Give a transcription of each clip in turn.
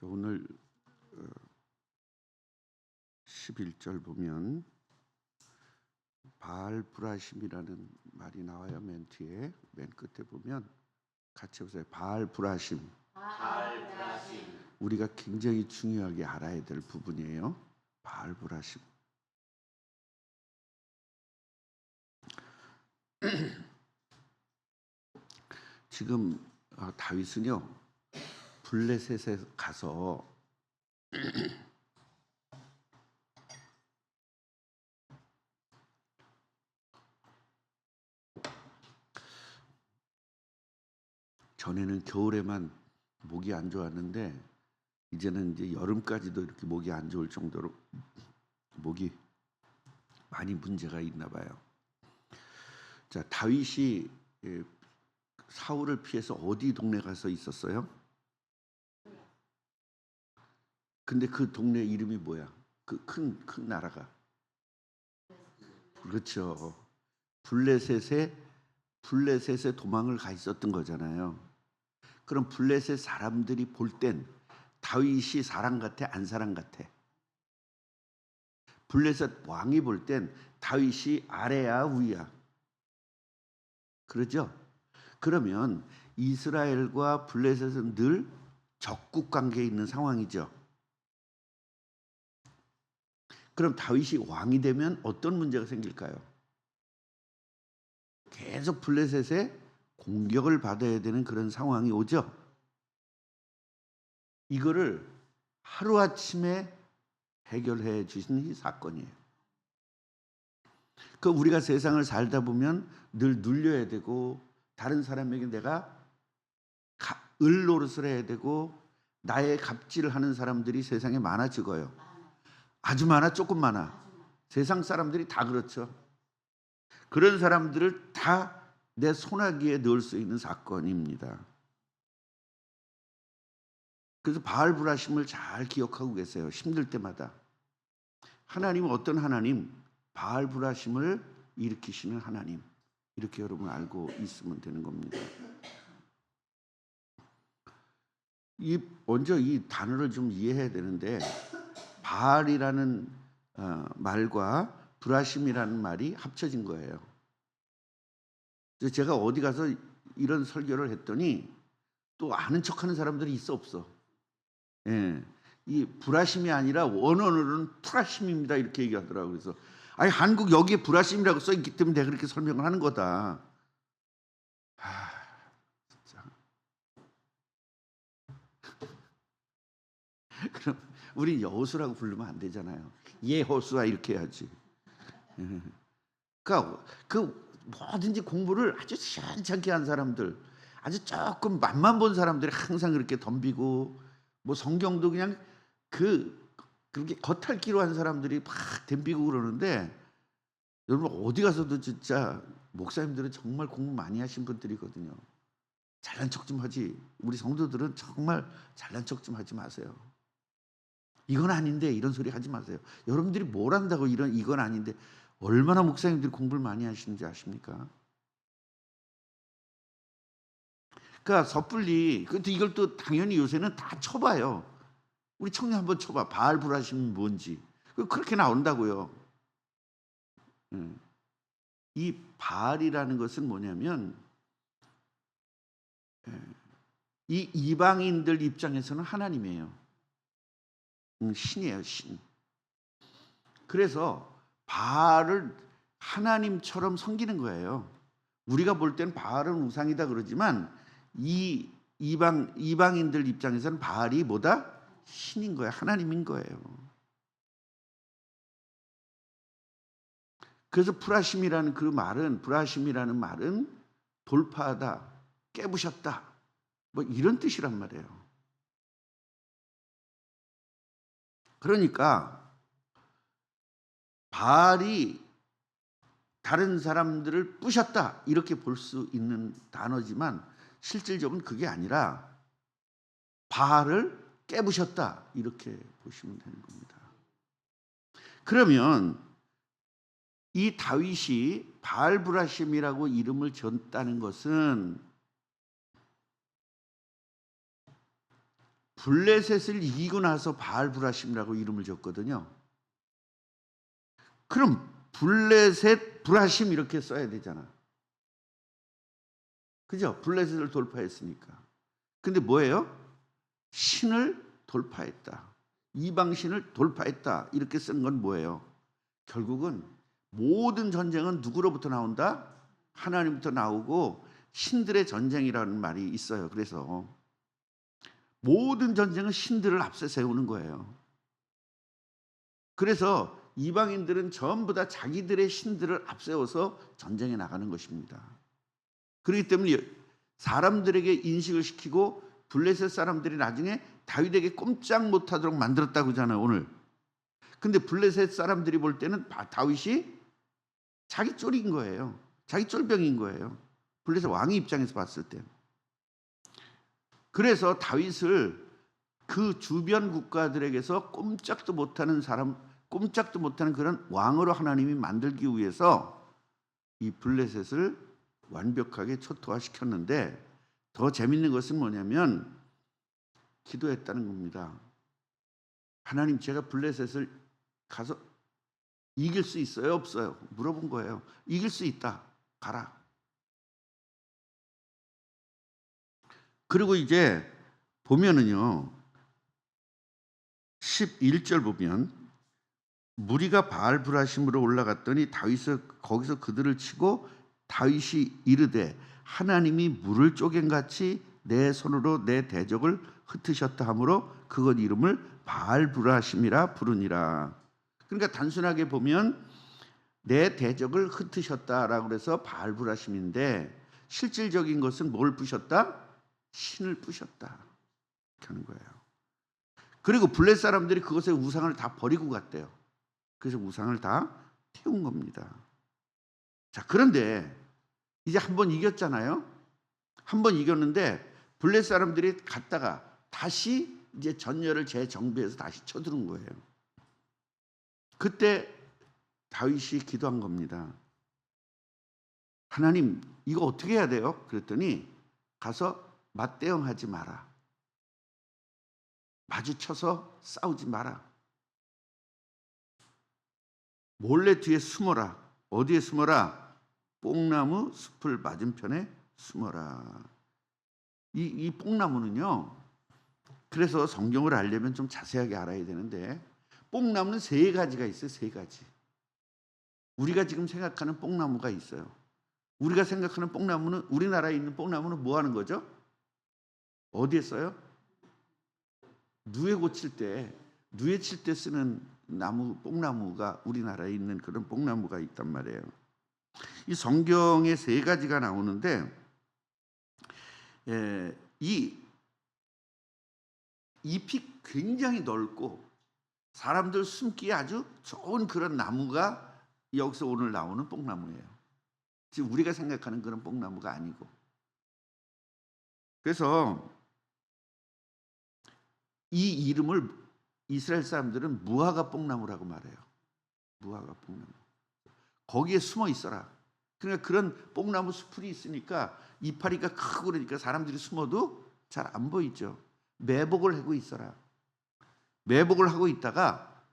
자, 오늘 11절 보면 바알 브라심이라는 말이 나와요. 맨 뒤에 맨 끝에 보면 같이 보세요. 바알 브라심. 우리가 굉장히 중요하게 알아야 될 부분이에요. 바알 브라심. 지금 아, 다윗은요 블레셋에 가서 전에는 겨울에만 목이 안 좋았는데 이제는 이제 여름까지도 이렇게 목이 안 좋을 정도로 목이 많이 문제가 있나 봐요. 자 다윗이 예, 사울을 피해서 어디 동네 가서 있었어요? 근데 그 동네 이름이 뭐야? 그 큰큰 나라가 그렇죠. 블레셋에 블레셋에 도망을 가 있었던 거잖아요. 그럼 블레셋 사람들이 볼 땐 다윗이 사람 같아 안 사람 같아? 블레셋 왕이 볼 땐 다윗이 아래야 위야? 그러죠? 그러면 이스라엘과 블레셋은 늘 적국 관계에 있는 상황이죠. 그럼 다윗이 왕이 되면 어떤 문제가 생길까요? 계속 블레셋에 공격을 받아야 되는 그런 상황이 오죠. 이거를 하루아침에 해결해 주신 이 사건이에요. 그 우리가 세상을 살다 보면 늘 눌려야 되고 다른 사람에게 내가 을 노릇을 해야 되고 나의 갑질을 하는 사람들이 세상에 많아지고요. 아주 많아 조금 많아. 세상 사람들이 다 그렇죠. 그런 사람들을 다 내 손아귀에 넣을 수 있는 사건입니다. 그래서 바알브라심을 잘 기억하고 계세요. 힘들 때마다. 하나님은 어떤 하나님? 바알브라심을 일으키시는 하나님. 이렇게 여러분 알고 있으면 되는 겁니다. 이 먼저 이 단어를 좀 이해해야 되는데 바알이라는 어, 말과 브라심이라는 말이 합쳐진 거예요. 제가 어디 가서 이런 설교를 했더니 또 아는 척하는 사람들이 있어 없어. 예. 이 브라심이 아니라 원어로는 프라심입니다 이렇게 얘기하더라고요. 그래서 아니 한국 여기에 브라심이라고 써 있기 때문에 내가 그렇게 설명을 하는 거다. 아, 진짜. 그럼 우리 여호수라고 부르면 안 되잖아요. 예호수아 이렇게 해야지. 예. 그러니까 그 뭐든지 공부를 아주 시원찮게 한 사람들, 아주 조금 맛만 본 사람들이 항상 그렇게 덤비고 뭐 성경도 그냥 그 그렇게 겉핥기로 한 사람들이 막 덤비고 그러는데 여러분 어디 가서도 진짜 목사님들은 정말 공부 많이 하신 분들이거든요. 잘난 척 좀 하지. 우리 성도들은 정말 잘난 척 좀 하지 마세요. 이건 아닌데 이런 소리 하지 마세요. 여러분들이 뭘 한다고 이런 이건 아닌데 얼마나 목사님들이 공부를 많이 하시는지 아십니까? 그러니까 섣불리 근데 이걸 또 당연히 요새는 다 쳐봐요. 우리 청년 한번 쳐봐. 바알 불하시면 뭔지. 그렇게 나온다고요. 음. 이 바알이라는 것은 뭐냐면 예, 이 이방인들 입장에서는 하나님이에요. 음, 신이에요, 신. 그래서 바알을 하나님처럼 섬기는 거예요. 우리가 볼땐 바알은 우상이다 그러지만 이 이방 이방인들 입장에서는 바알이 뭐다? 신인 거예요. 하나님인 거예요. 그래서 프라심이라는 그 말은 브라심이라는 말은 돌파하다, 깨부셨다. 뭐 이런 뜻이란 말이에요. 그러니까 바알이 다른 사람들을 부셨다 이렇게 볼 수 있는 단어지만 실질적으로 그게 아니라 바알을 깨부셨다 이렇게 보시면 되는 겁니다. 그러면 이 다윗이 바알브라심이라고 이름을 졌다는 것은 블레셋을 이기고 나서 바알 브라심이라고 이름을 줬거든요. 그럼 블레셋 브라심 이렇게 써야 되잖아. 그죠? 블레셋을 돌파했으니까. 근데 뭐예요? 신을 돌파했다. 이방 신을 돌파했다. 이렇게 쓴 건 뭐예요? 결국은 모든 전쟁은 누구로부터 나온다? 하나님부터 나오고 신들의 전쟁이라는 말이 있어요. 그래서 모든 전쟁은 신들을 앞서 세우는 거예요. 그래서 이방인들은 전부 다 자기들의 신들을 앞세워서 전쟁에 나가는 것입니다. 그렇기 때문에 사람들에게 인식을 시키고 블레셋 사람들이 나중에 다윗에게 꼼짝 못하도록 만들었다고 하잖아요. 오늘. 근데 블레셋 사람들이 볼 때는 바- 다윗이 자기 쫄인 거예요. 자기 쫄병인 거예요. 블레셋 왕의 입장에서 봤을 때. 그래서 다윗을 그 주변 국가들에게서 꼼짝도 못하는 사람, 꼼짝도 못하는 그런 왕으로 하나님이 만들기 위해서 이 블레셋을 완벽하게 초토화시켰는데 더 재밌는 것은 뭐냐면 기도했다는 겁니다. 하나님 제가 블레셋을 가서 이길 수 있어요 없어요 물어본 거예요. 이길 수 있다 가라. 그리고 이제 보면은요 11절 보면 무리가 바알 브라심으로 올라갔더니 다윗을 거기서 그들을 치고 다윗이 이르되 하나님이 물을 쪼갠 같이 내 손으로 내 대적을 흩으셨다 하므로 그것 이름을 바알 브라심이라 부르니라. 그러니까 단순하게 보면 내 대적을 흩으셨다라고 그래서 바알 브라심인데 실질적인 것은 뭘 부셨다? 신을 부셨다. 하는 거예요. 그리고 블레 사람들이 그것의 우상을 다 버리고 갔대요. 그래서 우상을 다 태운 겁니다. 자, 그런데 이제 한 번 이겼잖아요. 한 번 이겼는데 블레 사람들이 갔다가 다시 이제 전열을 재정비해서 다시 쳐들은 거예요. 그때 다윗이 기도한 겁니다. 하나님, 이거 어떻게 해야 돼요? 그랬더니 가서 맞대응하지 마라. 마주쳐서 싸우지 마라. 몰래 뒤에 숨어라. 어디에 숨어라? 뽕나무 숲을 맞은편에 숨어라. 이, 이 뽕나무는요. 그래서 성경을 알려면 좀 자세하게 알아야 되는데 뽕나무는 세 가지가 있어요. 세 가지. 우리가 지금 생각하는 뽕나무가 있어요. 우리가 생각하는 뽕나무는 우리나라에 있는 뽕나무는 뭐 하는 거죠? 어디에 써요? 누에 고칠 때 누에 칠 때 쓰는 나무 뽕나무가 우리나라에 있는 그런 뽕나무가 있단 말이에요. 이 성경에 세 가지가 나오는데 에, 이 잎이 굉장히 넓고 사람들 숨기에 아주 좋은 그런 나무가 여기서 오늘 나오는 뽕나무예요. 지금 우리가 생각하는 그런 뽕나무가 아니고. 그래서 이 이름을 이스라엘 사람들은 무화과 뽕나무라고 말해요. 무화과 뽕나무. 거기에 숨어 있어라. 그러니까 그런 뽕나무 수풀이 있으니까 이파리가 크고 그러니까 사람들이 숨어도 잘 안 보이죠. 매복을 하고 있어라. 매복을 하고 있다가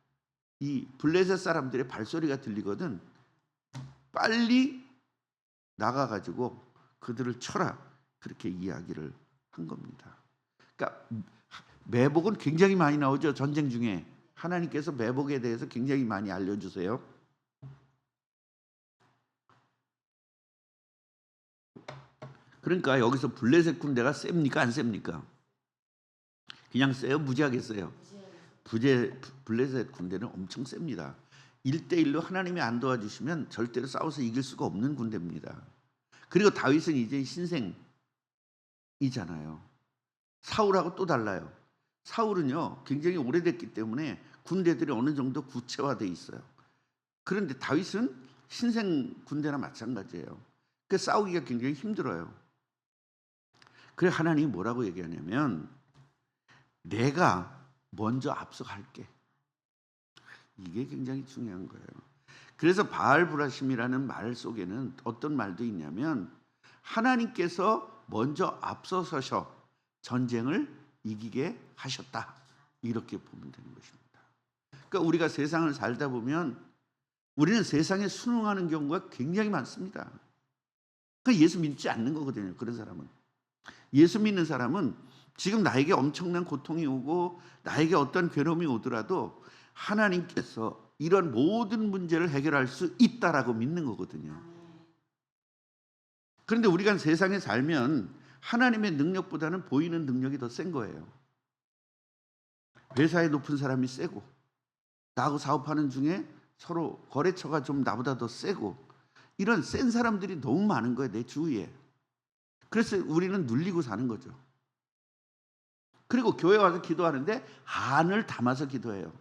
이 블레셋 사람들의 발소리가 들리거든. 빨리 나가 가지고 그들을 쳐라. 그렇게 이야기를 한 겁니다. 그러니까 매복은 굉장히 많이 나오죠. 전쟁 중에 하나님께서 매복에 대해서 굉장히 많이 알려주세요. 그러니까 여기서 블레셋 군대가 셉니까 안 셉니까? 그냥 세요 무지하게 세요. 부제 블레셋 군대는 엄청 셉니다. 1대1로 하나님이 안 도와주시면 절대로 싸워서 이길 수가 없는 군대입니다. 그리고 다윗은 이제 신생이잖아요. 사울하고 또 달라요. 사울은요 굉장히 오래됐기 때문에 군대들이 어느 정도 구체화돼 있어요. 그런데 다윗은 신생 군대나 마찬가지예요. 그 싸우기가 굉장히 힘들어요. 그래 하나님이 뭐라고 얘기하냐면 내가 먼저 앞서갈게. 이게 굉장히 중요한 거예요. 그래서 바알 브라심이라는 말 속에는 어떤 말도 있냐면 하나님께서 먼저 앞서서셔 전쟁을 이기게 하셨다. 이렇게 보면 되는 것입니다. 그러니까 우리가 세상을 살다 보면 우리는 세상에 순응하는 경우가 굉장히 많습니다. 그 예수 믿지 않는 거거든요. 그런 사람은 예수 믿는 사람은 지금 나에게 엄청난 고통이 오고 나에게 어떤 괴로움이 오더라도 하나님께서 이런 모든 문제를 해결할 수 있다라고 믿는 거거든요. 그런데 우리가 세상에 살면 하나님의 능력보다는 보이는 능력이 더 센 거예요. 회사에 높은 사람이 세고 나하고 사업하는 중에 서로 거래처가 좀 나보다 더 세고 이런 센 사람들이 너무 많은 거예요 내 주위에. 그래서 우리는 눌리고 사는 거죠. 그리고 교회 와서 기도하는데 한을 담아서 기도해요.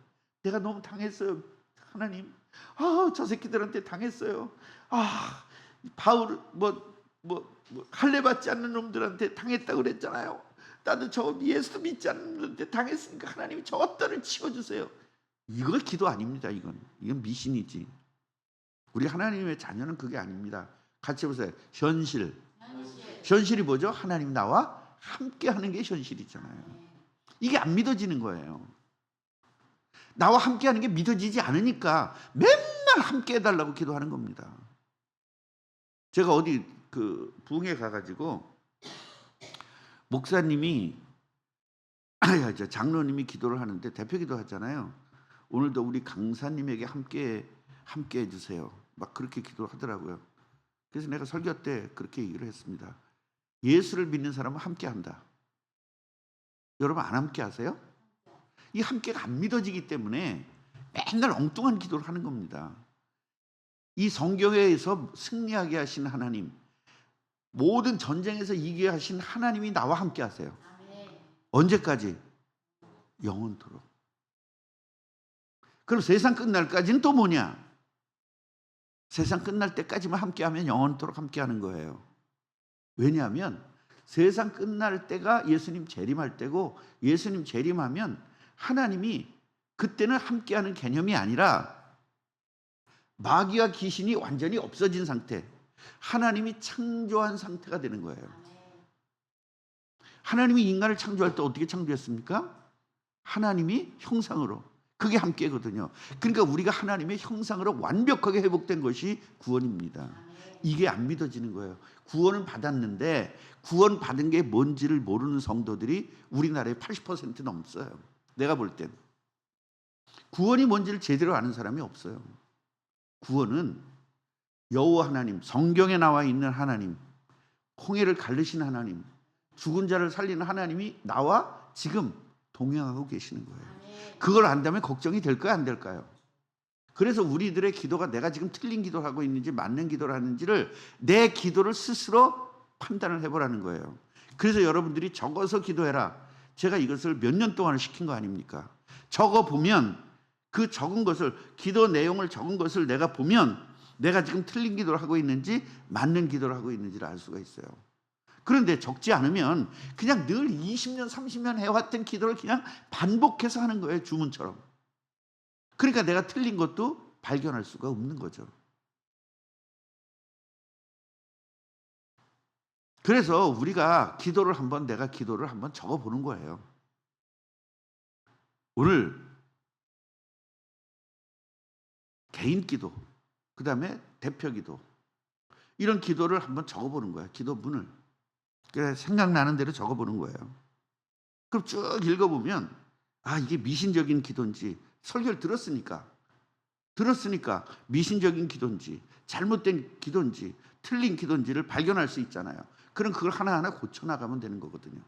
내가 너무 당했어요. 하나님. 아, 저 새끼들한테 당했어요. 아, 바울 뭐 뭐, 뭐 할례 받지 않는 놈들한테 당했다고 그랬잖아요. 나도 저 예수 믿지 않는 놈들한테 당했으니까 하나님이 저것들을 치워 주세요. 이거 기도 아닙니다. 이건. 이건 미신이지. 우리 하나님의 자녀는 그게 아닙니다. 같이 보세요. 현실. 현실 이 뭐죠? 하나님 나와 함께 하는 게 현실이잖아요. 이게 안 믿어지는 거예요. 나와 함께 하는 게 믿어지지 않으니까 맨날 함께 해달라고 기도하는 겁니다. 제가 어디 그 부흥에 가가지고 목사님이 장로님이 기도를 하는데 대표 기도하잖아요. 오늘도 우리 강사님에게 함께 함께 해주세요. 막 그렇게 기도를 하더라고요. 그래서 내가 설교 때 그렇게 얘기를 했습니다. 예수를 믿는 사람은 함께 한다. 여러분 안 함께 하세요? 이 함께가 안 믿어지기 때문에 맨날 엉뚱한 기도를 하는 겁니다. 이 성경에서 승리하게 하신 하나님, 모든 전쟁에서 이기게 하신 하나님이 나와 함께 하세요. 언제까지? 영원토록. 그럼 세상 끝날까지는 또 뭐냐? 세상 끝날 때까지만 함께하면 영원토록 함께하는 거예요. 왜냐하면 세상 끝날 때가 예수님 재림할 때고 예수님 재림하면 하나님이 그때는 함께하는 개념이 아니라 마귀와 귀신이 완전히 없어진 상태, 하나님이 창조한 상태가 되는 거예요. 하나님이 인간을 창조할 때 어떻게 창조했습니까? 하나님이 형상으로. 그게 함께거든요. 그러니까 우리가 하나님의 형상으로 완벽하게 회복된 것이 구원입니다. 이게 안 믿어지는 거예요. 구원은 받았는데 구원 받은 게 뭔지를 모르는 성도들이 우리나라에 80% 넘어요. 내가 볼 땐. 구원이 뭔지를 제대로 아는 사람이 없어요. 구원은 여호와 하나님, 성경에 나와 있는 하나님, 홍해를 갈르신 하나님, 죽은 자를 살리는 하나님이 나와 지금 동행하고 계시는 거예요. 그걸 안다면 걱정이 될까요, 안 될까요? 그래서 우리들의 기도가 내가 지금 틀린 기도를 하고 있는지 맞는 기도를 하는지를 내 기도를 스스로 판단을 해보라는 거예요. 그래서 여러분들이 적어서 기도해라. 제가 이것을 몇 년 동안 시킨 거 아닙니까? 적어 보면 그 적은 것을 기도 내용을 적은 것을 내가 보면 내가 지금 틀린 기도를 하고 있는지 맞는 기도를 하고 있는지를 알 수가 있어요. 그런데 적지 않으면 그냥 늘 20년, 30년 해왔던 기도를 그냥 반복해서 하는 거예요. 주문처럼. 그러니까 내가 틀린 것도 발견할 수가 없는 거죠. 그래서 우리가 기도를 한번 내가 기도를 한번 적어 보는 거예요. 오늘 개인 기도, 그 다음에 대표 기도, 이런 기도를 한번 적어 보는 거예요. 기도문을. 그래 생각나는 대로 적어 보는 거예요. 그럼 쭉 읽어보면 아 이게 미신적인 기도인지 설교를 들었으니까 들었으니까 미신적인 기도인지 잘못된 기도인지 틀린 기도인지를 발견할 수 있잖아요. 그럼 그걸 하나하나 고쳐 나가면 되는 거거든요.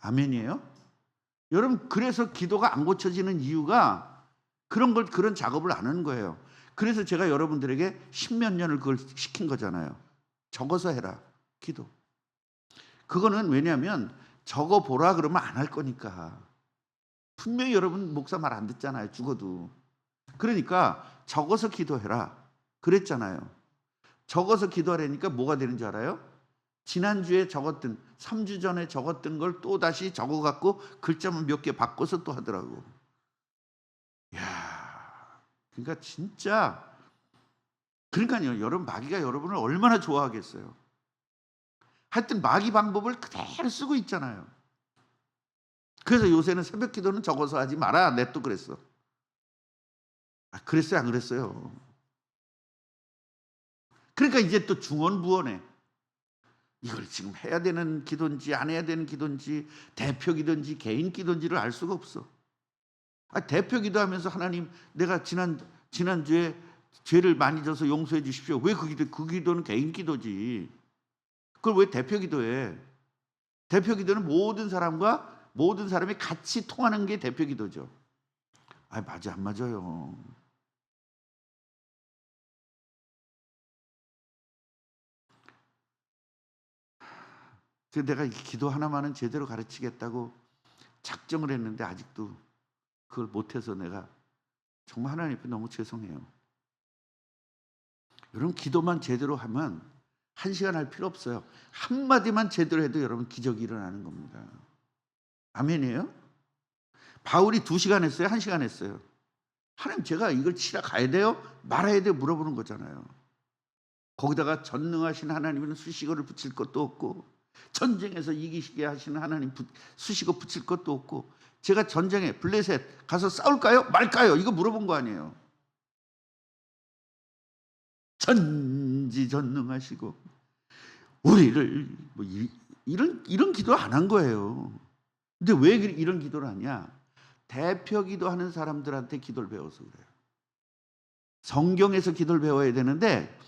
아멘이에요? 여러분 그래서 기도가 안 고쳐지는 이유가 그런 걸 그런 작업을 안 하는 거예요. 그래서 제가 여러분들에게 십몇 년을 그걸 시킨 거잖아요. 적어서 해라. 기도. 그거는 왜냐하면 적어 보라 그러면 안 할 거니까. 분명히 여러분 목사 말 안 듣잖아요. 죽어도. 그러니까 적어서 기도해라. 그랬잖아요. 적어서 기도하려니까 뭐가 되는 줄 알아요? 지난주에 적었던 3주 전에 적었던 걸 또 다시 적어 갖고 글자만 몇 개 바꿔서 또 하더라고. 야. 그러니까 진짜 그러니까요. 여러분 마귀가 여러분을 얼마나 좋아하겠어요. 하여튼 마귀 방법을 그대로 쓰고 있잖아요. 그래서 요새는 새벽 기도는 적어서 하지 마라. 넷도 그랬어. 아, 그랬어요, 안 그랬어요? 그러니까 이제 또 중언부언해. 이걸 지금 해야 되는 기도인지 안 해야 되는 기도인지 대표 기도인지 개인 기도인지를 알 수가 없어. 아, 대표 기도하면서 하나님 내가 지난 지난 주에 죄를 많이 져서 용서해 주십시오. 왜 그 기도 그 기도는 개인 기도지. 그걸 왜 대표 기도해? 대표 기도는 모든 사람과 모든 사람이 같이 통하는 게 대표 기도죠. 아, 맞아 안 맞아요. 그 내가 이 기도 하나만은 제대로 가르치겠다고 작정을 했는데 아직도 그걸 못해서 내가 정말 하나님 앞에 너무 죄송해요. 여러분 기도만 제대로 하면 한 시간 할 필요 없어요. 한 마디만 제대로 해도 여러분 기적이 일어나는 겁니다. 아멘이에요? 바울이 두 시간 했어요, 한 시간 했어요. 하나님 제가 이걸 치러 가야 돼요, 말아야 돼요 물어보는 거잖아요. 거기다가 전능하신 하나님은 수식어를 붙일 것도 없고 전쟁에서 이기시게 하시는 하나님 부- 수식어 붙일 것도 없고 제가 전쟁에 블레셋 가서 싸울까요? 말까요? 이거 물어본 거 아니에요. 전지전능하시고 우리를 뭐 이, 이런 이런 기도 안 한 거예요. 근데 왜 그- 이런 기도를 하냐? 대표 기도하는 사람들한테 기도를 배워서 그래요. 성경에서 기도를 배워야 되는데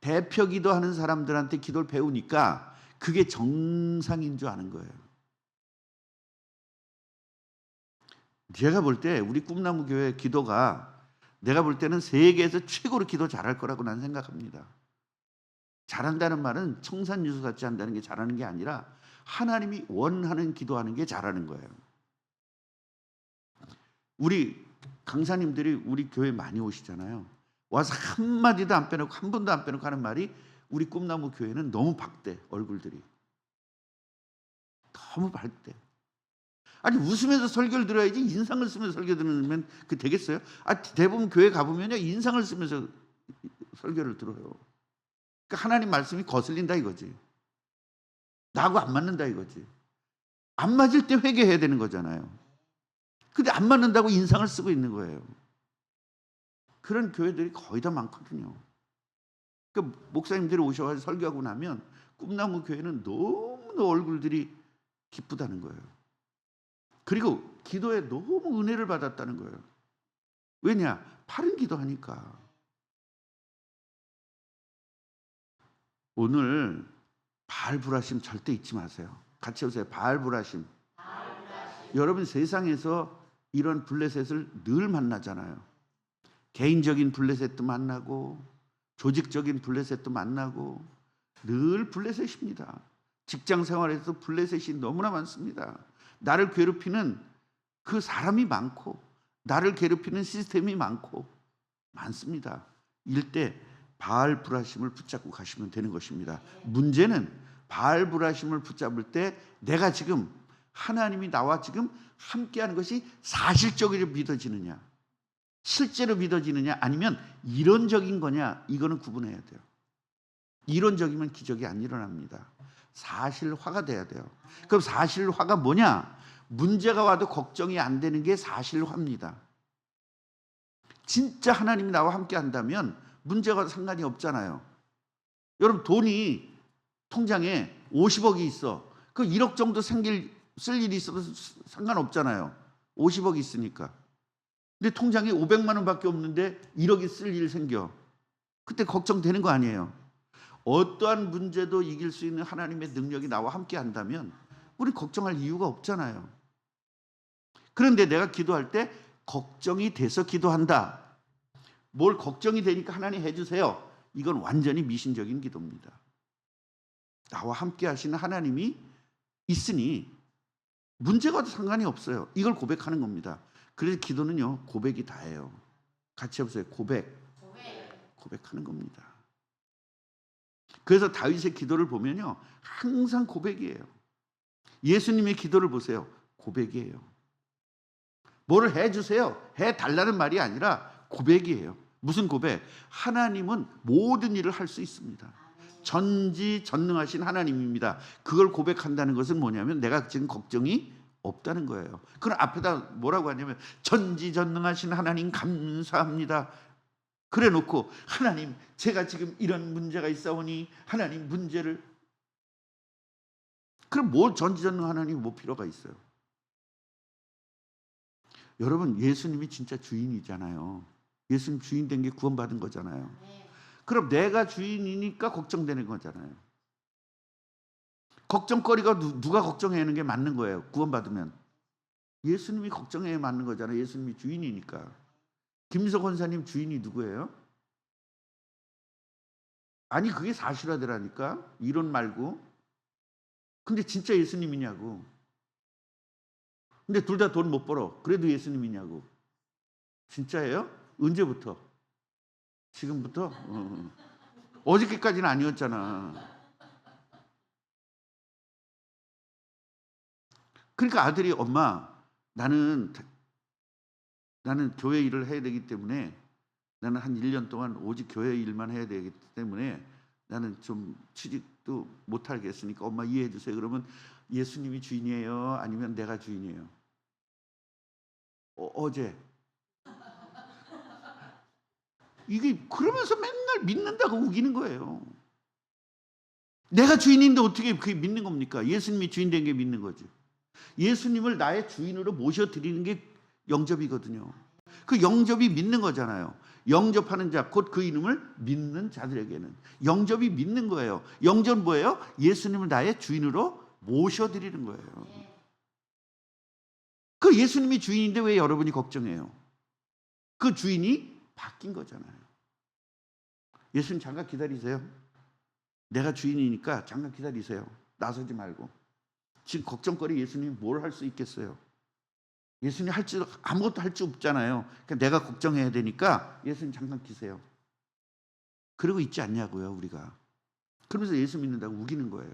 대표 기도하는 사람들한테 기도를 배우니까 그게 정상인 줄 아는 거예요. 제가 볼 때 우리 꿈나무 교회 기도가 내가 볼 때는 세계에서 최고로 기도 잘할 거라고 난 생각합니다. 잘한다는 말은 청산유수 같지 한다는 게 잘하는 게 아니라 하나님이 원하는 기도하는 게 잘하는 거예요. 우리 강사님들이 우리 교회 많이 오시잖아요. 와서 한 마디도 안 빼놓고 한 번도 안 빼놓고 하는 말이 우리 꿈나무 교회는 너무 밝대 얼굴들이 너무 밝대. 아니 웃으면서 설교를 들어야지 인상을 쓰면서 설교 들으면 그 되겠어요? 아 대부분 교회 가보면요 인상을 쓰면서 설교를 들어요. 그러니까 하나님 말씀이 거슬린다 이거지. 나하고 안 맞는다 이거지. 안 맞을 때 회개해야 되는 거잖아요. 근데 안 맞는다고 인상을 쓰고 있는 거예요. 그런 교회들이 거의 다 많거든요. 그 목사님들이 오셔가지고 설교하고 나면 꿈나무 교회는 너무나 얼굴들이 기쁘다는 거예요. 그리고 기도에 너무 은혜를 받았다는 거예요. 왜냐? 바른 기도하니까. 오늘 바알 불하심 절대 잊지 마세요. 같이 오세요. 바알 불하심. 여러분 세상에서 이런 블레셋을 늘 만나잖아요. 개인적인 블레셋도 만나고 조직적인 블레셋도 만나고 늘 블레셋입니다. 직장 생활에서 블레셋이 너무나 많습니다. 나를 괴롭히는 그 사람이 많고 나를 괴롭히는 시스템이 많고 많습니다. 일때 바알 불하심을 붙잡고 가시면 되는 것입니다. 문제는 바알 불하심을 붙잡을 때 내가 지금 하나님이 나와 지금 함께하는 것이 사실적으로 믿어지느냐, 실제로 믿어지느냐, 아니면 이론적인 거냐, 이거는 구분해야 돼요. 이론적이면 기적이 안 일어납니다. 사실화가 돼야 돼요. 그럼 사실화가 뭐냐? 문제가 와도 걱정이 안 되는 게 사실화입니다. 진짜 하나님이 나와 함께 한다면 문제가 상관이 없잖아요. 여러분 돈이 통장에 50억이 있어. 그 1억 정도 생길 쓸 일이 있어도 상관없잖아요. 50억이 있으니까. 근데 통장에 500만 원밖에 없는데 1억이 쓸 일 생겨. 그때 걱정되는 거 아니에요. 어떠한 문제도 이길 수 있는 하나님의 능력이 나와 함께 한다면 우리 걱정할 이유가 없잖아요. 그런데 내가 기도할 때 걱정이 돼서 기도한다. 뭘 걱정이 되니까 하나님 해주세요. 이건 완전히 미신적인 기도입니다. 나와 함께 하시는 하나님이 있으니 문제가 상관이 없어요. 이걸 고백하는 겁니다. 그래서 기도는요, 고백이 다예요. 같이 해보세요. 고백. 고백하는 겁니다. 그래서 다윗의 기도를 보면요, 항상 고백이에요. 예수님의 기도를 보세요. 고백이에요. 뭐를 해주세요. 해달라는 말이 아니라 고백이에요. 무슨 고백? 하나님은 모든 일을 할 수 있습니다. 전지 전능하신 하나님입니다. 그걸 고백한다는 것은 뭐냐면 내가 지금 걱정이 없다는 거예요. 그럼 앞에다 뭐라고 하냐면 전지전능하신 하나님 감사합니다. 그래 놓고 하나님 제가 지금 이런 문제가 있사오니 하나님 문제를 그럼 뭘 전지전능 하나님 뭐 필요가 있어요? 여러분 예수님이 진짜 주인이잖아요. 예수님 주인 된 게 구원받은 거잖아요. 그럼 내가 주인이니까 걱정되는 거잖아요. 걱정거리가 누, 누가 걱정해야 하는 게 맞는 거예요. 구원받으면. 예수님이 걱정해야 맞는 거잖아요. 예수님이 주인이니까. 김석 원사님 주인이 누구예요? 아니 그게 사실화되라니까. 이론 말고. 근데 진짜 예수님이냐고. 근데 둘 다 돈 못 벌어. 그래도 예수님이냐고. 진짜예요? 언제부터? 지금부터? 어. 어저께까지는 아니었잖아. 그러니까 아들이 엄마 나는 나는 교회 일을 해야 되기 때문에 나는 한 1년 동안 오직 교회 일만 해야 되기 때문에 나는 좀 취직도 못 하겠으니까 엄마 이해해 주세요. 그러면 예수님이 주인이에요? 아니면 내가 주인이에요? 어, 어제 이게 그러면서 맨날 믿는다고 우기는 거예요. 내가 주인인데 어떻게 그게 믿는 겁니까? 예수님이 주인 된 게 믿는 거지. 예수님을 나의 주인으로 모셔드리는 게 영접이거든요. 그 영접이 믿는 거잖아요. 영접하는 자, 곧 그 이름을 믿는 자들에게는 영접이 믿는 거예요. 영접은 뭐예요? 예수님을 나의 주인으로 모셔드리는 거예요. 그 예수님이 주인인데 왜 여러분이 걱정해요? 그 주인이 바뀐 거잖아요. 예수님 잠깐 기다리세요. 내가 주인이니까 잠깐 기다리세요. 나서지 말고. 지금 걱정거리 예수님 뭘 할 수 있겠어요? 예수님 할 줄 아무것도 할 줄 없잖아요. 그러니까 내가 걱정해야 되니까 예수님 잠깐 기세요. 그러고 있지 않냐고요, 우리가. 그러면서 예수 믿는다고 우기는 거예요.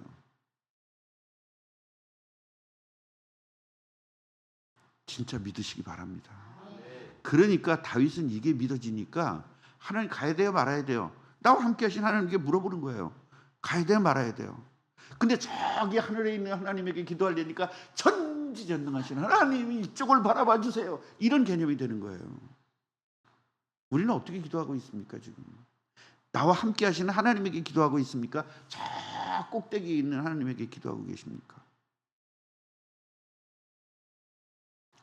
진짜 믿으시기 바랍니다. 그러니까 다윗은 이게 믿어지니까 하나님 가야 돼요, 말아야 돼요. 나와 함께 하신 하나님께 물어보는 거예요. 가야 돼요, 말아야 돼요. 근데 저기 하늘에 있는 하나님에게 기도하려니까 전지전능하신 하나님이 이쪽을 바라봐 주세요. 이런 개념이 되는 거예요. 우리는 어떻게 기도하고 있습니까, 지금? 나와 함께 하시는 하나님에게 기도하고 있습니까? 저 꼭대기에 있는 하나님에게 기도하고 계십니까?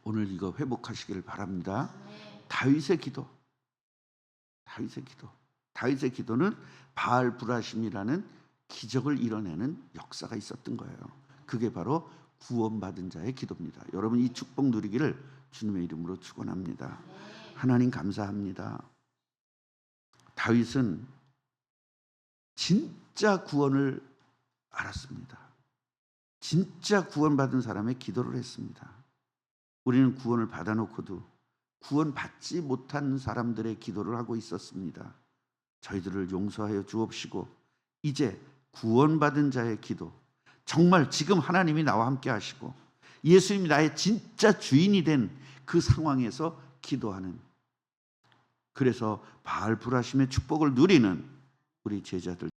오늘 이거 회복하시기를 바랍니다. 다윗의 기도. 다윗의 기도. 다윗의 기도는 바알 불하심이라는 기적을 이뤄내는 역사가 있었던 거예요. 그게 바로 구원받은 자의 기도입니다. 여러분 이 축복 누리기를 주님의 이름으로 축원합니다. 하나님 감사합니다. 다윗은 진짜 구원을 알았습니다. 진짜 구원받은 사람의 기도를 했습니다. 우리는 구원을 받아놓고도 구원받지 못한 사람들의 기도를 하고 있었습니다. 저희들을 용서하여 주옵시고 이제 구원받은 자의 기도. 정말 지금 하나님이 나와 함께 하시고 예수님이 나의 진짜 주인이 된 그 상황에서 기도하는. 그래서 바알 불하심의 축복을 누리는 우리 제자들